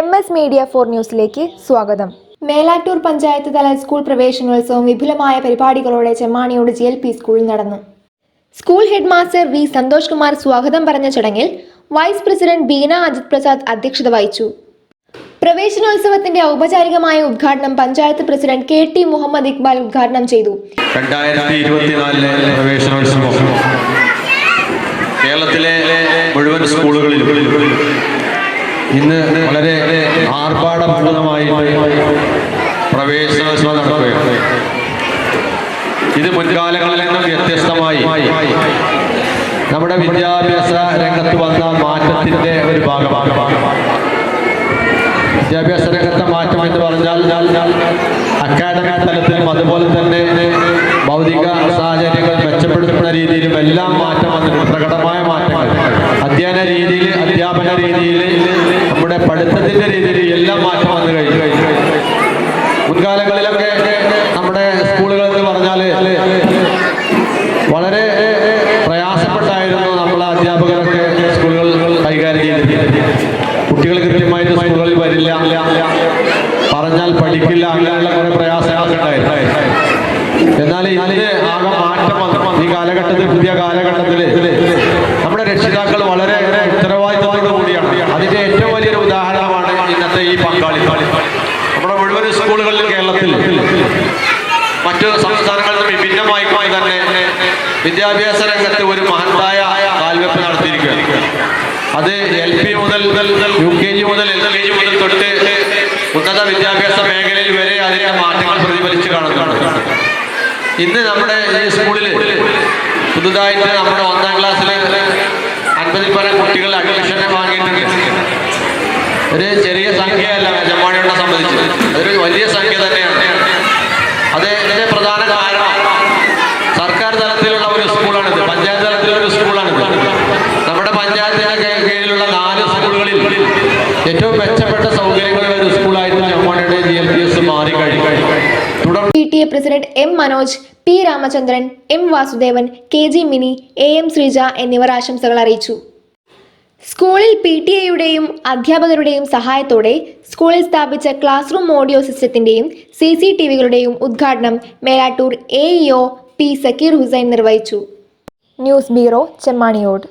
M S media for ന്യൂസിലേക്ക് സ്വാഗതം. മേലാറ്റൂർ പഞ്ചായത്ത് തല സ്കൂൾ പ്രവേശനോത്സവം വിപുലമായ പരിപാടികളോടെ ചെമ്മാണിയോട് ജി എൽ പി സ്കൂളിൽ നടന്നു. School head master V Santhosh Kumar സ്വാഗതം പറഞ്ഞ ചടങ്ങിൽ വൈസ് പ്രസിഡന്റ് ബീന അജിത് പ്രസാദ് അധ്യക്ഷത വഹിച്ചു. പ്രവേശനോത്സവത്തിന്റെ ഔപചാരികമായ ഉദ്ഘാടനം panchayat president K T Muhammad Iqbal ഉദ്ഘാടനം ചെയ്തു. രണ്ടായിരത്തി ഇരുപത്തിനാലിലെ പ്രവേശനോത്സവം കേരളത്തിലെ മുഴുവൻ സ്കൂളുകളിലും ഇന്ന് വളരെ ആർഭാടപൂർണമായി പ്രവേശനോത്സവം നടക്കുകയാണ്. ഇത് മുൻകാലങ്ങളിൽ നിന്നും വ്യത്യസ്തമായി നമ്മുടെ വിദ്യാഭ്യാസ രംഗത്ത് വന്ന മാറ്റത്തിന്റെ ഒരു ഭാഗമാണ്. വിദ്യാഭ്യാസ രംഗത്തെ മാറ്റം എന്ന് പറഞ്ഞാൽ അക്കാദമിക തലത്തിലും അതുപോലെ തന്നെ ഭൗതിക സാഹചര്യങ്ങൾ മെച്ചപ്പെടുത്തുന്ന രീതിയിലും എല്ലാം മാറ്റം വന്നിട്ടുണ്ട്. പ്രകടമായ മാറ്റങ്ങൾ. അധ്യയന രീതിയിൽ അധ്യാപന രീതിയിൽ പഠിത്തത്തിന്റെ രീതിയിൽ എല്ലാം മാറ്റം വന്നു കഴിഞ്ഞു. കഴിഞ്ഞു മുൻകാലങ്ങളിലൊക്കെ നമ്മുടെ സ്കൂളുകൾ എന്ന് പറഞ്ഞാൽ വളരെ പ്രയാസപ്പെട്ടായിരുന്നു നമ്മളെ അധ്യാപകരൊക്കെ സ്കൂളുകൾ കൈകാര്യം ചെയ്തിരുന്നത്. കുട്ടികൾ കൃത്യമായിട്ട് സ്കൂളുകളിൽ വരില്ല. പറഞ്ഞാൽ പഠിക്കില്ല അങ്ങനെയുള്ള കുറെ പ്രയാസങ്ങളൊക്കെ ഉണ്ടായിരുന്നു. എന്നാൽ ഇതിന് ആകെ മാറ്റം വന്നു. ഈ കാലഘട്ടത്തിൽ പുതിയ കാലഘട്ടത്തിൽ നമ്മുടെ രക്ഷിതാക്കൾ വളരെ ഉത്തരവാദിത്തത്തോടു കൂടിയാണ് അതിന്റെ ഏറ്റവും വലിയൊരു ഉദാഹരണമാണ് ഇന്നത്തെ ഈ പങ്കാളിത്തം നമ്മുടെ മുഴുവൻ സ്കൂളുകളിൽ കേരളത്തിൽ മറ്റു സംസ്ഥാനങ്ങളിൽ നിന്ന് വിഭിന്നമായി തന്നെ വിദ്യാഭ്യാസ രംഗത്ത് ഒരു മഹത്തായ കാൽവെപ്പ് നടത്തിയിരിക്കുകയാണ്. അത് എൽ പി മുതൽ യു കെ ജി മുതൽ എൽ കെ ജി മുതൽ തൊട്ട് ഉന്നത വിദ്യാഭ്യാസ മേഖലയിൽ വരെ അതിന്റെ മാറ്റങ്ങൾ പ്രതിഫലിച്ച് കാണുന്നുണ്ട്. ഇന്ന് നമ്മുടെ ഈ സ്കൂളിൽ പുതുതായിട്ട് നമ്മുടെ ഒന്നാം ക്ലാസ്സിൽ അൻപതിൽ പരം കുട്ടികൾ അഡ്മിഷനെ വാങ്ങിയിട്ടുണ്ട്. ഒരു ചെറിയ സംഖ്യയല്ല ജമ്മാണിയോടെ സംബന്ധിച്ച്. അതൊരു വലിയ സംഖ്യ തന്നെയാണ്. അത് പ്രധാന കാരണം സർക്കാർ തലത്തിലുള്ള ഒരു സ്കൂളാണിത്. പഞ്ചായത്ത് തലത്തിലുള്ള ഒരു സ്കൂളാണിത്. നമ്മുടെ പഞ്ചായത്തിന്റെ കീ- കീഴിലുള്ള നാല് സ്കൂളുകളിൽ ഏറ്റവും മെച്ചപ്പെട്ട സൗകര്യങ്ങളുള്ള ഒരു സ്കൂളായിരുന്നു ജമ്മാണിയുടെ ജി എൽ പി എസ് മാറി കഴിഞ്ഞു. P T A president M Manoj P Ramachandran M Vasudevan K G Mini A M Sreeja എന്നിവർ ആശംസകൾ അറിയിച്ചു. സ്കൂളിൽ പി ടി എയുടെയും അധ്യാപകരുടെയും സഹായത്തോടെ സ്കൂളിൽ സ്ഥാപിച്ച ക്ലാസ് റൂം ഓഡിയോ സിസ്റ്റത്തിന്റെയും സി സി ടി വികളുടെയും ഉദ്ഘാടനം മേലാറ്റൂർ എ പി സക്കീർ ഹുസൈൻ നിർവഹിച്ചു. News bureau Chemmaniyode.